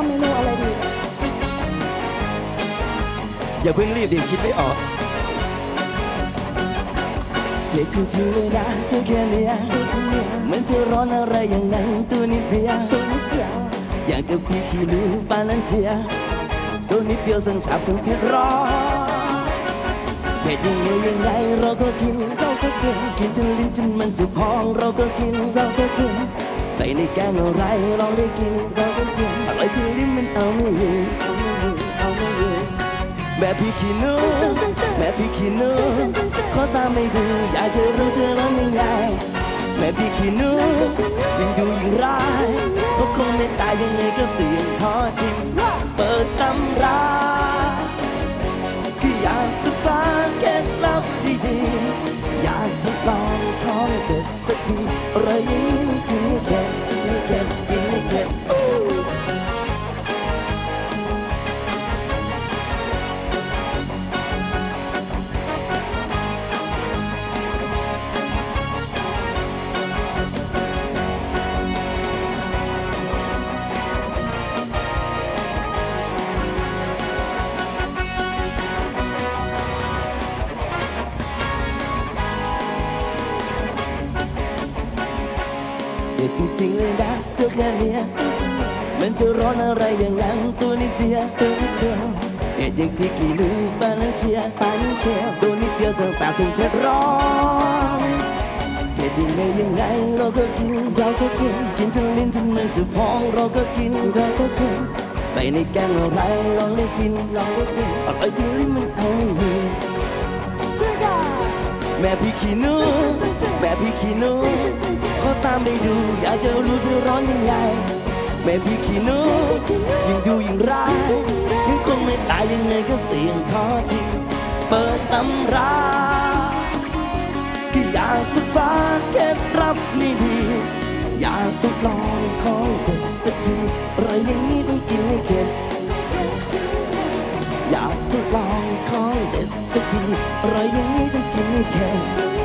ำเมนูอะไรดี อย่าเพิ่งรีบดิคิดไม่ออกเล็กจริงๆเลยนะตัวแค่เนี้ยเหมือนเธอร้อนอะไรอย่างนั้นตัวนิดเดียวตัวนิดเดียวอยากกับพี่ขี้รู้ปานนั้นเชียร์ตัวนิดเดียวสังสาบสังเผ็ดร้อนเผ็ดยังไงยังไงเราก็กินเราก็กินกินจนลิ้นจนมันสุกพองเราก็กินเราก็กิน ส่ในแกงอะไรเราได้กินเราก็กินอร่อยจนลิ้นมันเอาไม่อยู่เอาไม่อยู่เอาไม่อยู่แม่พี่ขี้นูแม่พี่ขี้นูขอตามไม่ดูอยากจะรู้เธอร้อนยังไงแม่พี่ขี้นูยิ่งดูยิ่งร้ายเพราะคงไม่ตายยังไงก็เสี่ยงขอชิมเปิดตำราคืออยากศึกษาเคล็ดลับดีๆอยากทดลองของเด็ดสักทีอะไรอย่างนี้ ด็ดจริงๆเลยนะตัวแค่เนี้ยมันจะร้อนอะไรอย่างนั้นตัวนิดเดียวตัวนิดเดียวเด็ดย่างพี่กี่ลูกบาลานเชียบาลานเชียตัวนิดเดียวสังสารถึงเผ็ดร้อนเด็ดยังไงยังไงเราก็กินเราก็กินกินจนลิ้นจนมันสุพองเราก็กินเราก็กินใส่ในแกงอะไรลองได้กินลองได้กินอร่อยจนลิ้นมันเอร่อยู่ช่วยกันแม่พี่ขี้นูแม่พี่ขี้นูามไปดู อยากจะรู้เธอร้อนยังไงแม่พี่ขี้นูยิ่งดูยิ่งร้ายยังคงไม่ตายยังไงก็เสี่ยงขอจริงเปิดตำราที่อยากศึกษาเคล็ดลับนี่ดี อยากทดลองของเด็ดสักทีอะไรอย่างนี้ต้องกินให้เข็ดอยากทดลองของเด็ดสักทีอะไรอย่างนี้ต้องกินให้เข็ด